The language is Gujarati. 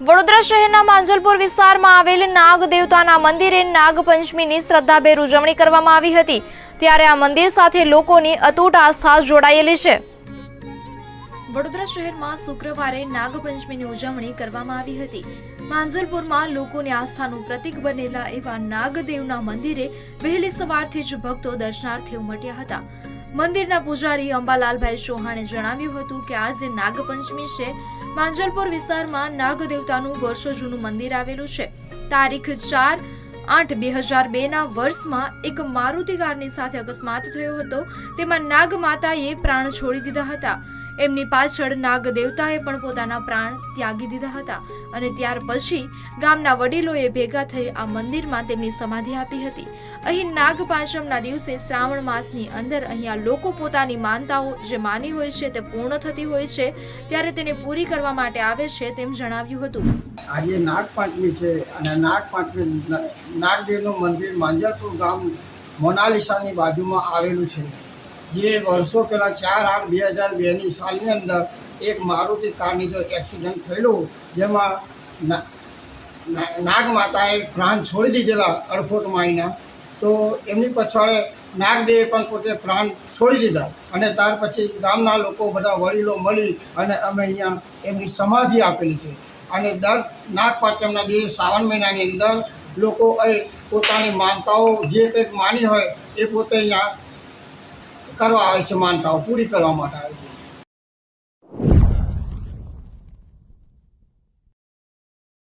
વડોદરા શહેરના માંજલપુર વિસ્તારમાં આવેલ નાગ દેવતાના મંદિરે નાગપંચમીની શ્રદ્ધાભેર ઉજવણી કરવામાં આવી હતી. ત્યારે આ મંદિર સાથે લોકોની અતૂટ આસ્થા જોડાયેલી છે. વડોદરા શહેરમાં શુક્રવારે નાગપંચમીની ઉજવણી કરવામાં આવી હતી. માંજલપુરમાં લોકોની આસ્થાનું પ્રતીક બનેલા એવા નાગદેવના મંદિરે વહેલી સવારથી જ ભક્તો દર્શનાર્થે ઉમટ્યા હતા. મંદિરના પૂજારી અંબાલાલભાઈ ચૌહાણે જણાવ્યું હતું કે આજે નાગપંચમી છે, માંજલપુર વિસ્તારમાં નાગદેવતાનું વર્ષો જૂનું મંદિર આવેલું છે. તારીખ ચાર આઠ બે હજાર બે ના વર્ષમાં એક મારુતિ કારની સાથે અકસ્માત થયો હતો. તેમાં નાગ માતાએ પ્રાણ છોડી દીધા હતા. એમની પાછળ નાગ દેવતાએ પણ પોતાના પ્રાણ ત્યાગી દીધા હતા અને ત્યાર પછી ગામના વડીલોએ ભેગા થઈ આ મંદિરમાં તેમની સમાધિ આપી હતી. અહીં નાગ પાંચમના દિવસે શ્રાવણ માસની અંદર અહીંયા લોકો પોતાની માનતાઓ જે માની હોય છે તે પૂર્ણ થતી હોય છે, ત્યારે તેને પૂરી કરવા માટે આવે છે તેમ જણાવ્યું હતું. આજે નાગ પાંચમી છે અને નાગ પાંચમી નાગદેવનું મંદિર માંજલપુર ગામ મોનાલિસાની બાજુમાં આવેલું છે. જે વર્ષો પહેલાં ચાર આઠ બે હજાર બેની સાલની અંદર એક મારુતિ કારની જો એક્સિડન્ટ થયેલું, જેમાં ના- ના- નાગ માતાએ પ્રાણ છોડી દીધેલા અડફોટ માઈના તો એમની પછવાડે નાગદેવે પણ પોતે પ્રાણ છોડી દીધા. અને ત્યાર પછી ગામના લોકો બધા વડીલો મળી અને અમે અહીંયા એમની સમાધિ આપેલી છે. અને દર નાગપાંચમના દિવસે શ્રાવણ મહિનાની અંદર લોકો એ પોતાની માનતાઓ જે કંઈક માની હોય એ પોતે અહીંયા કરવા આવે છે માનતાઓ પૂરી કરવા માટે આવે છે.